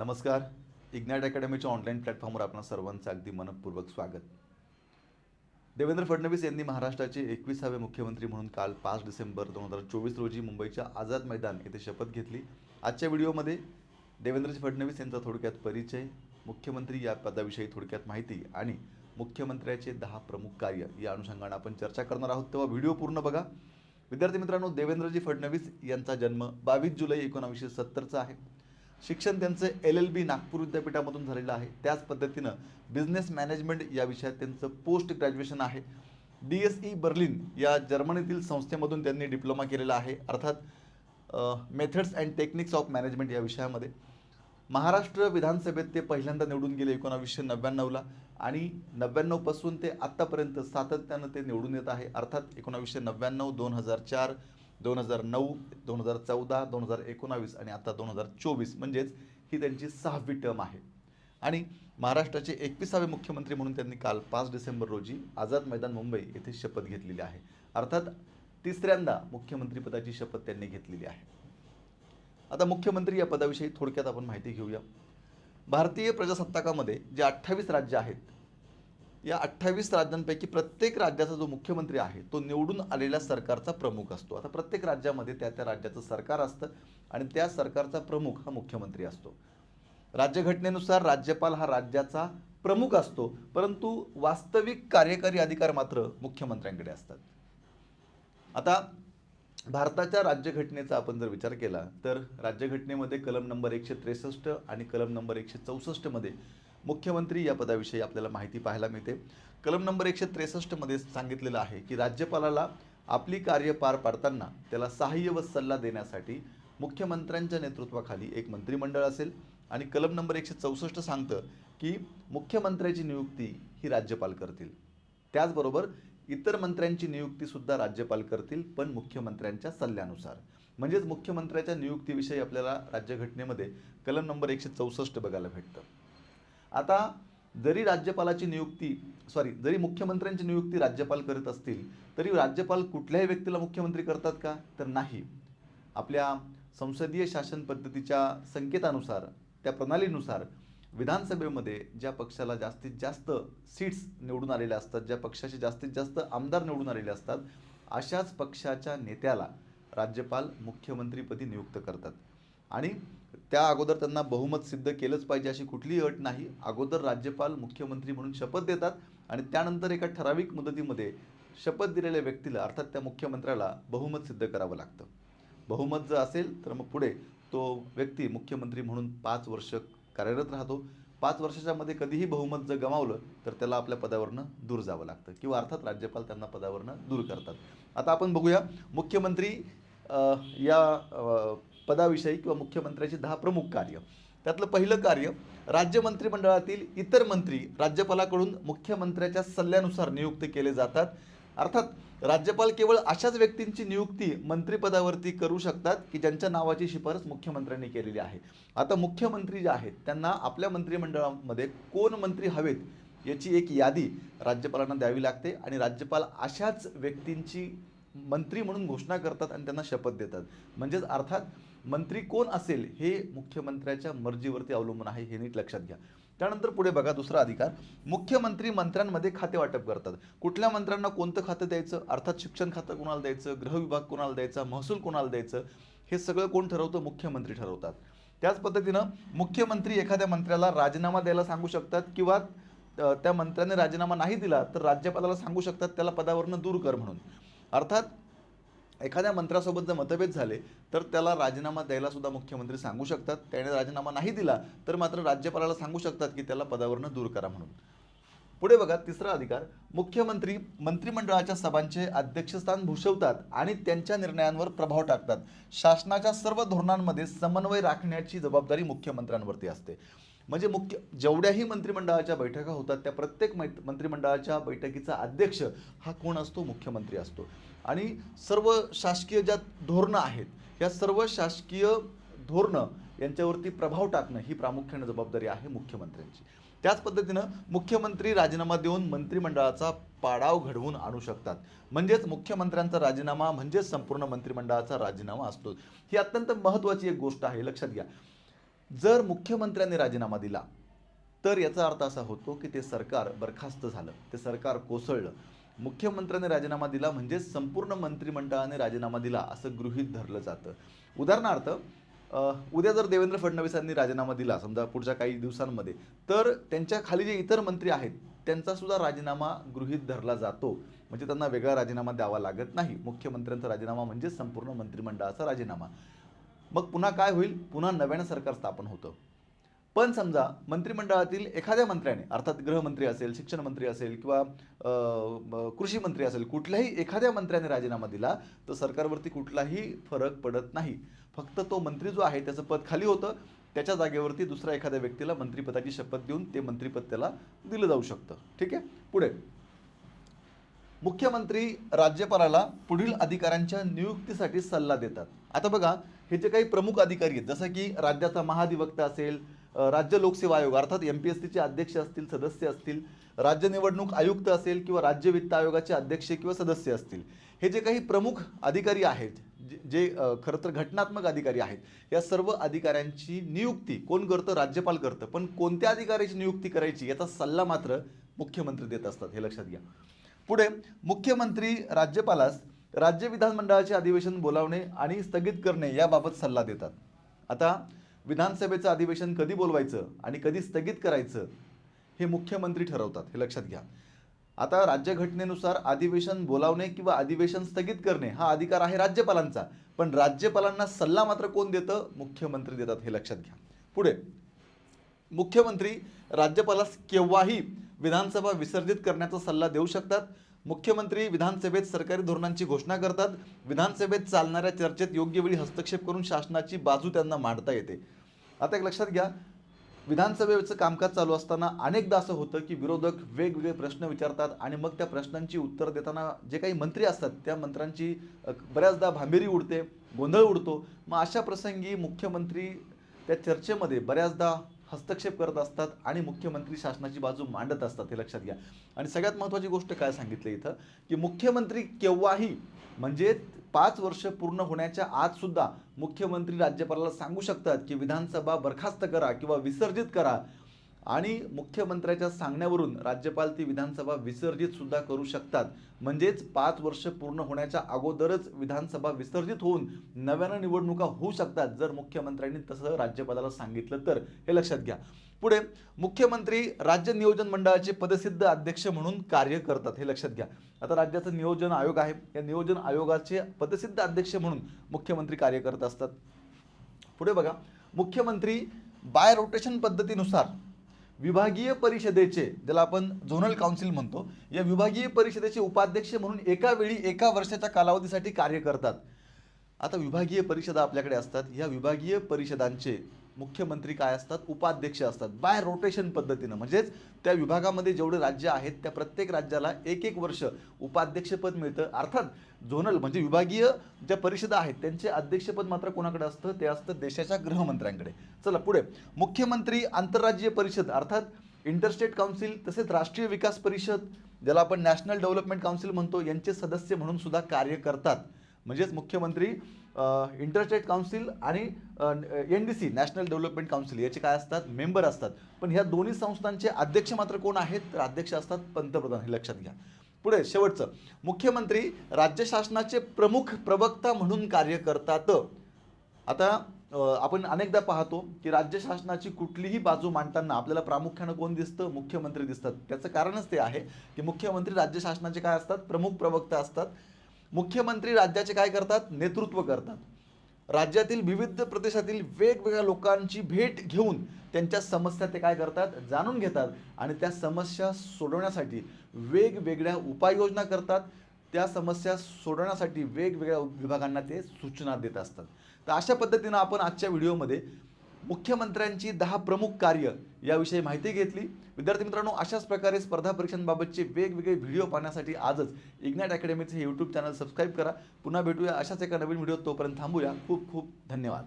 नमस्कार. Ignite अकॅडमीच्या online प्लॅटफॉर्मवर आपणा सर्वांचं अगदी मनपूर्वक स्वागत. देवेंद्र फडणवीस यांनी महाराष्ट्राचे एकविसावे मुख्यमंत्री म्हणून काल पाच डिसेंबर दोन हजार चोवीस रोजी मुंबईच्या आझाद मैदान येथे शपथ घेतली. आजच्या व्हिडिओमध्ये देवेंद्रजी फडणवीस यांचा थोडक्यात परिचय मुख्यमंत्री या पदाविषयी थोडक्यात माहिती आणि मुख्यमंत्र्याचे दहा प्रमुख कार्य या अनुषंगाने आपण चर्चा करणार आहोत. तेव्हा व्हिडिओ पूर्ण बघा. विद्यार्थी मित्रांनो देवेंद्रजी फडणवीस यांचा जन्म बावीस जुलै एकोणावीसशे सत्तरचा आहे. शिक्षण त्यांचं एल एल बी नागपूर विद्यापीठामधून झालेलं आहे. त्याच पद्धतीनं बिझनेस मॅनेजमेंट या विषयात त्यांचं पोस्ट ग्रॅज्युएशन आहे. डी एस ई बर्लिन या जर्मनीतील संस्थेमधून त्यांनी डिप्लोमा केलेला आहे. अर्थात methods and techniques of management या विषयामध्ये. महाराष्ट्र विधानसभेत ते पहिल्यांदा निवडून गेले एकोणावीसशे नव्याण्णवला आणि नव्याण्णवपासून ते आत्तापर्यंत सातत्यानं ते निवडून येत आहे. अर्थात एकोणावीसशे नव्याण्णव दोन हजार चार दोन हजार नऊ दोन हजार चौदा दोन हजार एकोणावीस आणि आता दोन हजार चोवीस म्हणजेच ही त्यांची सहावी टर्म आहे. आणि महाराष्ट्राचे एकविसावे मुख्यमंत्री म्हणून त्यांनी काल पाच डिसेंबर रोजी आझाद मैदान मुंबई येथे शपथ घेतलेली आहे. अर्थात तिसऱ्यांदा मुख्यमंत्रीपदाची शपथ त्यांनी घेतलेली आहे. आता मुख्यमंत्री या पदाविषयी थोडक्यात आपण माहिती घेऊया. भारतीय प्रजासत्ताकामध्ये जे अठ्ठावीस राज्य आहेत या अठ्ठावीस राज्यांपैकी प्रत्येक राज्याचा जो मुख्यमंत्री आहे तो निवडून आलेल्या सरकारचा प्रमुख असतो. आता प्रत्येक राज्यामध्ये त्या त्या राज्याचं सरकार असतं आणि त्या सरकारचा प्रमुख हा मुख्यमंत्री असतो. राज्यघटनेनुसार राज्यपाल हा राज्याचा प्रमुख असतो परंतु वास्तविक कार्यकारी अधिकार मात्र मुख्यमंत्र्यांकडे असतात. आता भारताच्या राज्यघटनेचा आपण जर विचार केला तर राज्यघटनेमध्ये कलम नंबर एकशे त्रेसष्ट आणि कलम नंबर एकशे चौसष्टमध्ये मुख्यमंत्री या पदाविषयी आपल्याला माहिती पाहायला मिळते. कलम नंबर एकशे त्रेसष्टमध्ये सांगितलेलं आहे की राज्यपालाला आपली कार्य पार पाडताना त्याला सहाय्य व सल्ला देण्यासाठी मुख्यमंत्र्यांच्या नेतृत्वाखाली एक मंत्रिमंडळ असेल. आणि कलम नंबर एकशे चौसष्ट सांगतं की मुख्यमंत्र्याची नियुक्ती ही राज्यपाल करतील. त्याचबरोबर इतर मंत्र्यांची नियुक्तीसुद्धा राज्यपाल करतील पण मुख्यमंत्र्यांच्या सल्ल्यानुसार. म्हणजेच मुख्यमंत्र्याच्या नियुक्तीविषयी आपल्याला राज्यघटनेमध्ये कलम नंबर एकशे चौसष्ट बघायला भेटतं. आता जरी राज्यपालाची नियुक्ती सॉरी जरी मुख्यमंत्र्यांची नियुक्ती राज्यपाल करत असतील तरी राज्यपाल कुठल्याही व्यक्तीला मुख्यमंत्री करतात का? तर नाही. आपल्या संसदीय शासन पद्धतीच्या संकेतानुसार त्या प्रणालीनुसार विधानसभेमध्ये ज्या पक्षाला जास्तीत जास्त सीट्स निवडून आलेल्या असतात ज्या पक्षाचे जास्तीत जास्त आमदार निवडून आलेले असतात अशाच पक्षाच्या नेत्याला राज्यपाल मुख्यमंत्रीपदी नियुक्त करतात. आणि त्या अगोदर त्यांना बहुमत सिद्ध केलंच पाहिजे अशी कुठलीही अट नाही. अगोदर राज्यपाल मुख्यमंत्री म्हणून शपथ देतात आणि त्यानंतर एका ठराविक मुदतीमध्ये शपथ दिलेल्या व्यक्तीला अर्थात त्या मुख्यमंत्र्याला बहुमत सिद्ध करावं लागतं. बहुमत जर असेल तर मग पुढे तो व्यक्ती मुख्यमंत्री म्हणून पाच वर्ष कार्यरत राहतो. पाच वर्षाच्या मध्ये कधीही बहुमत जर गमावलं तर त्याला आपल्या पदावरनं दूर जावं लागतं किंवा अर्थात राज्यपाल त्यांना पदावरनं दूर करतात. आता आपण बघूया मुख्यमंत्री या पदाविषयी किंवा मुख्यमंत्र्याची दहा प्रमुख कार्य. त्यातलं पहिलं कार्य राज्य मंत्रिमंडळातील इतर मंत्री राज्यपालाकडून मुख्यमंत्र्याच्या सल्ल्यानुसार नियुक्त केले जातात. अर्थात राज्यपाल केवळ अशाच व्यक्तींची नियुक्ती मंत्रिपदावरती करू शकतात की ज्यांच्या नावाची शिफारस मुख्यमंत्र्यांनी केलेली आहे. आता मुख्यमंत्री जे आहेत त्यांना आपल्या मंत्रिमंडळामध्ये कोण मंत्री हवेत याची एक यादी राज्यपालांना द्यावी लागते आणि राज्यपाल अशाच व्यक्तींची मंत्री म्हणून घोषणा करतात आणि त्यांना शपथ देतात. म्हणजेच अर्थात मंत्री कोण असेल हे मुख्यमंत्र्याच्या मर्जीवरती अवलंबून आहे हे नीट लक्षात घ्या. त्यानंतर पुढे बघा दुसरा अधिकार. मुख्यमंत्री मंत्र्यांमध्ये खाते वाटप करतात. कुठल्या मंत्र्यांना कोणतं खातं द्यायचं? अर्थात शिक्षण खातं कोणाला द्यायचं? गृह विभाग कोणाला द्यायचा? महसूल कोणाला द्यायचं? हे सगळं कोण ठरवतं? मुख्यमंत्री ठरवतात. त्याच पद्धतीनं मुख्यमंत्री एखाद्या मंत्र्याला राजीनामा द्यायला सांगू शकतात किंवा त्या मंत्र्याने राजीनामा नाही दिला तर राज्यपालाला सांगू शकतात त्याला पदावरनं दूर कर म्हणून. अर्थात एखाद्या मंत्र्यासोबत जर मतभेद झाले तर त्याला राजीनामा द्यायला सुद्धा मुख्यमंत्री सांगू शकतात. त्याने राजीनामा नाही दिला तर मात्र राज्यपालाला सांगू शकतात की त्याला पदावरनं दूर करा म्हणून. पुढे बघा तिसरा अधिकार मुख्यमंत्री मंत्रिमंडळाच्या सभांचे अध्यक्षस्थान भूषवतात आणि त्यांच्या निर्णयांवर प्रभाव टाकतात. शासनाच्या सर्व धोरणांमध्ये समन्वय राखण्याची जबाबदारी मुख्यमंत्र्यांवरती असते. म्हणजे मुख्य जेवढ्याही मंत्रिमंडळाच्या बैठका होतात त्या प्रत्येक मै मंत्रिमंडळाच्या बैठकीचा अध्यक्ष हा कोण असतो? मुख्यमंत्री असतो. आणि सर्व शासकीय ज्या धोरणं आहेत या सर्व शासकीय धोरणं यांच्यावरती प्रभाव टाकणं ही प्रामुख्याने जबाबदारी आहे मुख्यमंत्र्यांची. त्याच पद्धतीनं मुख्यमंत्री राजीनामा देऊन मंत्रिमंडळाचा पाडाव घडवून आणू शकतात. म्हणजेच मुख्यमंत्र्यांचा राजीनामा म्हणजेच संपूर्ण मंत्रिमंडळाचा राजीनामा असतो. ही अत्यंत महत्त्वाची एक गोष्ट आहे लक्षात घ्या. जर मुख्यमंत्र्यांनी राजीनामा दिला तर याचा अर्थ असा होतो की ते सरकार बरखास्त झालं ते सरकार कोसळलं. मुख्यमंत्र्यांनी राजीनामा दिला म्हणजे संपूर्ण मंत्रिमंडळाने राजीनामा दिला असं गृहीत धरलं जातं. उदाहरणार्थ उद्या जर देवेंद्र फडणवीसांनी राजीनामा दिला समजा पुढच्या काही दिवसांमध्ये तर त्यांच्या खाली जे इतर मंत्री आहेत त्यांचा सुद्धा राजीनामा गृहीत धरला जातो. म्हणजे त्यांना वेगळा राजीनामा द्यावा लागत नाही. मुख्यमंत्र्यांचा राजीनामा म्हणजे संपूर्ण मंत्रिमंडळाचा राजीनामा. मग पुन्हा काय होईल? पुन्हा नव्यानं सरकार स्थापन होतं. पण समजा मंत्रिमंडळातील एखाद्या मंत्र्याने अर्थात गृहमंत्री असेल शिक्षण मंत्री असेल किंवा कृषी मंत्री असेल कुठल्याही एखाद्या मंत्र्याने राजीनामा दिला तर सरकारवरती कुठलाही फरक पडत नाही. फक्त तो मंत्री जो आहे त्याचं पद खाली होतं. त्याच्या जागेवरती दुसऱ्या एखाद्या व्यक्तीला मंत्रिपदाची शपथ देऊन ते मंत्रिपद त्याला दिलं जाऊ शकतं. ठीक आहे? पुढे. मुख्यमंत्री राज्यपालाला पुढील अधिकाऱ्यांच्या नियुक्तीसाठी सल्ला देतात. आता बघा हे जे काही प्रमुख अधिकारी आहेत जसं की राज्याचा महाधिवक्ता असेल राज्य लोकसेवा आयोग अर्थात एम पी एस सीचे अध्यक्ष असतील सदस्य असतील राज्य निवडणूक आयुक्त असेल किंवा राज्य वित्त आयोगाचे अध्यक्ष किंवा सदस्य असतील हे जे काही प्रमुख अधिकारी आहेत जे- जे खरं तर घटनात्मक अधिकारी आहेत या सर्व अधिकाऱ्यांची नियुक्ती कोण करतं राज्यपाल करतं पण कोणत्या अधिकाऱ्याची नियुक्ती करायची याचा सल्ला मात्र मुख्यमंत्री देत असतात हे लक्षात घ्या. पुढे मुख्यमंत्री राज्यपालास राज्य विधानमंडळाचे अधिवेशन बोलावणे आणि स्थगित करणे याबाबत सल्ला देतात. आता विधानसभेचं अधिवेशन कधी बोलवायचं आणि कधी स्थगित करायचं हे मुख्यमंत्री ठरवतात हे लक्षात घ्या. आता राज्यघटनेनुसार अधिवेशन बोलावणे किंवा अधिवेशन स्थगित करणे हा अधिकार आहे राज्यपालांचा. पण राज्यपालांना सल्ला मात्र कोण देतं? मुख्यमंत्री देतात हे लक्षात घ्या. पुढे. मुख्यमंत्री राज्यपालास केव्हाही विधानसभा विसर्जित करण्याचा सल्ला देऊ शकतात. मुख्यमंत्री विधानसभेत सरकारी धोरणांची घोषणा करतात. विधानसभेत चालणाऱ्या चर्चेत योग्य वेळी हस्तक्षेप करून शासनाची बाजू त्यांना मांडता येते. आता एक लक्षात घ्या विधानसभेचं कामकाज चालू असताना अनेकदा असं होतं की विरोधक वेगवेगळे प्रश्न विचारतात आणि मग त्या प्रश्नांची उत्तर देताना जे काही मंत्री असतात त्या मंत्र्यांची बऱ्याचदा भांबेरी उडते गोंधळ उडतो. मग अशा प्रसंगी मुख्यमंत्री त्या चर्चेमध्ये बऱ्याचदा हस्तक्षेप करत असतात आणि मुख्यमंत्री शासनाची बाजू मांडत असतात हे लक्षात घ्या. आणि सगळ्यात महत्त्वाची गोष्ट काय सांगितली इथं? की मुख्यमंत्री केव्हाही म्हणजे पाच वर्ष पूर्ण होण्याच्या आजसुद्धा मुख्यमंत्री राज्यपालाला सांगू शकतात की विधानसभा बरखास्त करा किंवा विसर्जित करा. आणि मुख्यमंत्र्याच्या सांगण्यावरून राज्यपाल ती विधानसभा विसर्जित सुद्धा करू शकतात. म्हणजेच पाच वर्ष पूर्ण होण्याच्या अगोदरच विधानसभा विसर्जित होऊन नव्यानं निवडणुका होऊ शकतात जर मुख्यमंत्र्यांनी तसं राज्यपालाला सांगितलं तर. हे लक्षात घ्या. पुढे मुख्यमंत्री राज्य नियोजन मंडळाचे पदसिद्ध अध्यक्ष म्हणून कार्य करतात. हे लक्षात घ्या. आता राज्याचं नियोजन आयोग आहे. या नियोजन आयोगाचे पदसिद्ध अध्यक्ष म्हणून मुख्यमंत्री कार्य करत असतात. पुढे बघा. मुख्यमंत्री बाय रोटेशन पद्धतीनुसार विभागीय परिषदेचे ज्याला आपण झोनल काउन्सिल म्हणतो या विभागीय परिषदेचे उपाध्यक्ष म्हणून एका वेळी एका वर्षाच्या कालावधीसाठी कार्य करतात. आता विभागीय परिषदा आपल्याकडे असतात. या विभागीय परिषदांचे मुख्यमंत्री काय असतात? उपाध्यक्ष असतात. बाय रोटेशन पद्धतीनं. म्हणजेच त्या विभागामध्ये जेवढे राज्य आहेत त्या प्रत्येक राज्याला एक एक वर्ष उपाध्यक्षपद मिळतं. अर्थात झोनल म्हणजे विभागीय ज्या परिषदा आहेत त्यांचे अध्यक्षपद मात्र कोणाकडे असतं? ते असतं देशाच्या गृहमंत्र्यांकडे. चला पुढे. मुख्यमंत्री आंतरराज्यीय परिषद अर्थात इंटरस्टेट काउन्सिल तसेच राष्ट्रीय विकास परिषद ज्याला आपण नॅशनल डेव्हलपमेंट काउन्सिल म्हणतो यांचे सदस्य म्हणून सुद्धा कार्य करतात. म्हणजेच मुख्यमंत्री इंटरस्टेट काउन्सिल आणि N D C national development council याचे काय असतात? मेंबर असतात. पण ह्या दोन्ही संस्थांचे अध्यक्ष मात्र कोण आहेत? तर अध्यक्ष असतात पंतप्रधान हे लक्षात घ्या. पुढे शेवटचं. मुख्यमंत्री राज्य शासनाचे प्रमुख प्रवक्ता म्हणून कार्य करतात. आता आपण अनेकदा पाहतो की राज्य शासनाची कुठलीही बाजू मांडताना आपल्याला प्रामुख्यानं कोण दिसतं? मुख्यमंत्री दिसतात. त्याचं कारणच ते आहे की मुख्यमंत्री राज्य शासनाचे काय असतात? प्रमुख प्रवक्ता असतात. मुख्यमंत्री राज्याचे काय करतात? नेतृत्व करतात. राज्यातील विविध प्रदेशातील वेगवेगळ्या लोकांची भेट घेऊन त्यांच्या समस्या ते काय करतात? जाणून घेतात आणि त्या समस्या सोडवण्यासाठी वेगवेगळ्या उपाययोजना करतात. त्या समस्या सोडवण्यासाठी वेगवेगळ्या विभागांना ते सूचना देत असतात. तर अशा पद्धतीनं आपण आजच्या व्हिडिओमध्ये मुख्यमंत्र्यांची दहा प्रमुख कार्य याविषयी माहिती घेतली. विद्यार्थी मित्रांनो अशाच प्रकारे स्पर्धा परीक्षांबाबतचे वेगवेगळे व्हिडिओ पाहण्यासाठी आजच इग्नॅट अकॅडमीचे हे यूट्यूब चॅनल सबस्क्राईब करा. पुन्हा भेटूया अशाच एका नवीन व्हिडिओ तोपर्यंत थांबूया. खूप खूप धन्यवाद.